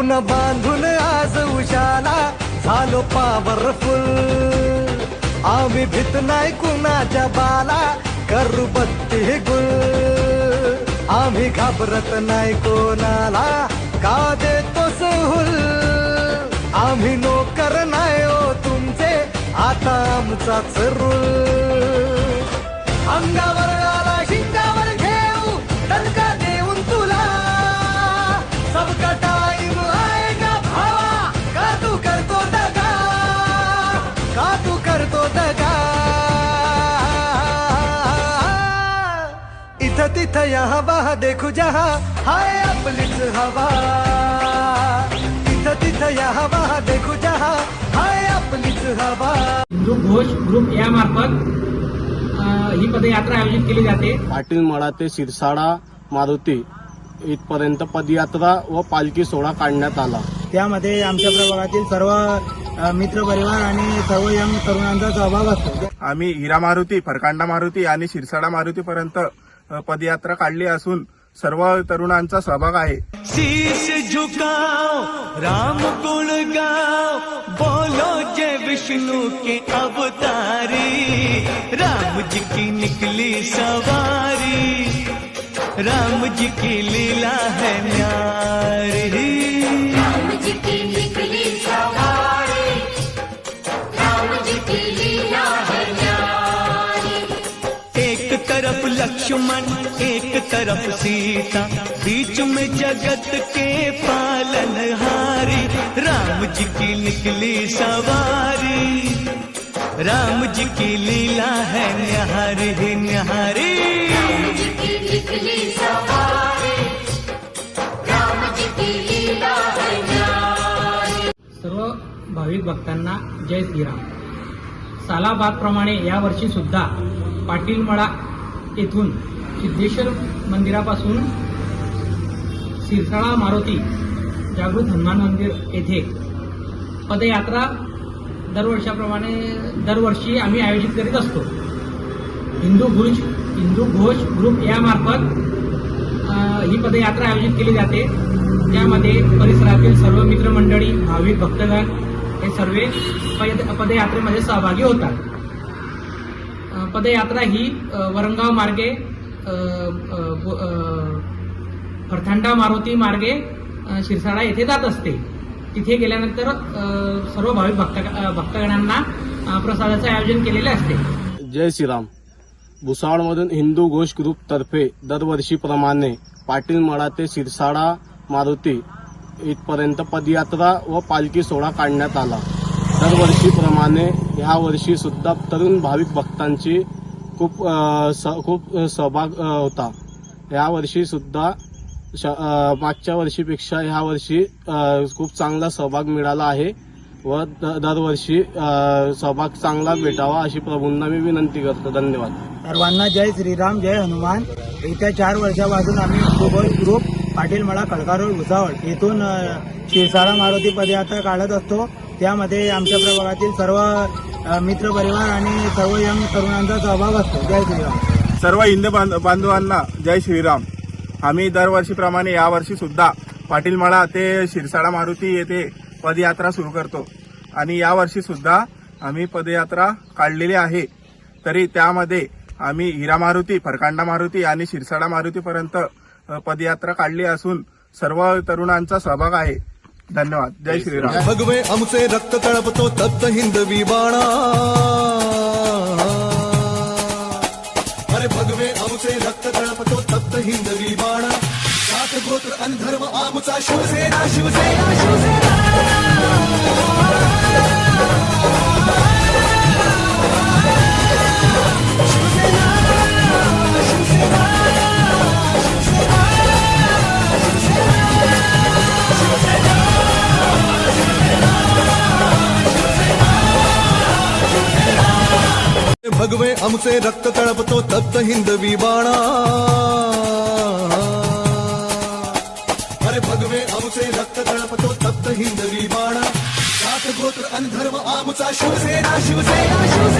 स्वप्न बांधून आज उशाला झालो पॉवरफुल आम्ही भीत नाही कुणाच्या बाला करू बत्ती गुल. आम्ही घाबरत नाही कोणाला का देतो सहूल? आम्ही नोकर नाही हो तुमचे आता आमचाच रूल अंगावर इथं तिथं यहाँ वहा देखू जहा. हाय आपलीच हवा. तिथं यहाँ वहा देखू जहा. हाय आपलीच हवा. हिंदू घोष ग्रुप यामार्फत अ, ही पदयात्रा आयोजित केली जाते. पाटील मळा ते सिरसाडा मारुती. इथपर्यंत पदयात्रा व पालखी सोहळा काढण्यात आला. त्यामध्ये आमच्या प्रभागातील सर्व मित्र परिवार आणि सर्व यंग तरुणांचा सहभाग असतो. आम्ही हिरा मारुती फरकांडा मारुती आणि शिरसाडा मारुती पर्यंत पदयात्रा काढली असून सर्व तरुणांचा सहभाग आहे. शीश झुकाओ राम गुण गाओ बोलो जय विष्णु के अवतारी। राम जी की निकली सवारी राम जी की लीला है न्यारी। तरफ लक्ष्मण एक तरफ सीता। बीच में जगत के पालनहारी राम जी की निकली सवारी। राम जी की लीला है न्यारी न्यारी राम जी की निकली सवारी राम जी की लीला है न्यारी सर्व भाविक भक्तांना जय श्रीराम. सालाबादप्रमाणे यावर्षी सुद्धा पाटील मळा येथून सिद्धेश्वर मंदिरापासून सिरसाळा मारुती जागृत हनुमान मंदिर येथे पदयात्रा दरवर्षाप्रमाणे दरवर्षी आम्ही आयोजित करीत असतो. हिंदू भुज हिंदू घोष ग्रुप यामार्फत ही पदयात्रा आयोजित केली जाते. त्यामध्ये परिसरातील सर्व मित्रमंडळी भाविक भक्तगण हे सर्व पद पदयात्रेमध्ये सहभागी होतात. पदयात्रा ही अ, वरंगाव मार्गे अ, फरथांडा मारुती मार्गे शिरसाडा येथे जात असते. तिथे गेल्यानंतर सर्व भाविक भक्त भक्तगणांना प्रसादाचं प्रसादाचे आयोजन केलेले असते. जय श्रीराम. भुसावळमधून हिंदू घोष ग्रुप तर्फे दरवर्षीप्रमाणे पाटील मळा ते सिरसाडा मारुती इथपर्यंत पदयात्रा व पालखी सोहळा काढण्यात आला. दरवर्षीप्रमाणे ह्यावर्षी सुद्धा तरुण भाविक भक्तांची खूप स- खूप सहभाग होता. यावर्षी सुद्धा श- मागच्या वर्षीपेक्षा ह्या वर्षी खूप चांगला सहभाग मिळाला आहे व द- दरवर्षी सहभाग चांगला भेटावा अशी प्रभूंना मी विनंती करतो. धन्यवाद. सर्वांना जय श्रीराम जय हनुमान. येत्या चार वर्षापासून आम्ही ग्रुप पाटील मळा खडकारोड भुसावळ येथून शिरसाळा मारुती पदयात्रा काढत असतो. त्यामध्ये आमच्या प्रभागातील सर्व मित्र परिवार आणि सर्व यंग तरुणांचा सहभाग असतो. जय श्रीराम. सर्व हिंदू बांध- बांधवांना जय श्रीराम. आम्ही दरवर्षीप्रमाणे यावर्षी सुद्धा पाटीलमाळा ते शिरसाडा मारुती येथे पदयात्रा सुरू करतो. आणि यावर्षी सुद्धा आम्ही पदयात्रा काढलेली आहे. तरी त्यामध्ये आम्ही हिरा मारुती फरकांडा मारुती आणि शिरसाडा मारुतीपर्यंत पदयात्रा काढली असून सर्व तरुणांचा सहभाग आहे. धन्यवाद. जय श्रीराम. भगवे आमचे रक्त तळपतो तप्त हिंदवी बाणा. अरे भगवे आमचे रक्त तळपतो तप्त हिंदवी बाणा. सात गोत्र आणि धर्म आमचा शिवसेना शिवसेना शिवसेना. भगवे आमचे रक्त तळपतो तप्त हिंदवी बाणा. अरे भगवे आमचे रक्त तळपतो तप्त हिंदवी बाणा. जात गोत्र आणि धर्म आमचा शिवसेना शिवसेना शिवसेना.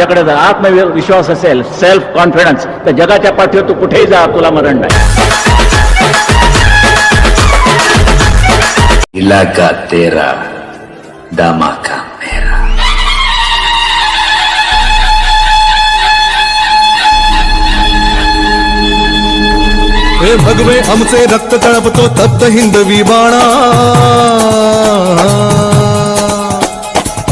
तुझ्याकडे जर आत्मविश्वास असेल सेल्फ कॉन्फिडन्स तर जगाच्या पाठीवर तू कुठेही जा तुला मरण नाही. इलाका तेरा धमाका मेरा. हे भगवे आमचे रक्त तळपतो तप्त हिंदवी बाणा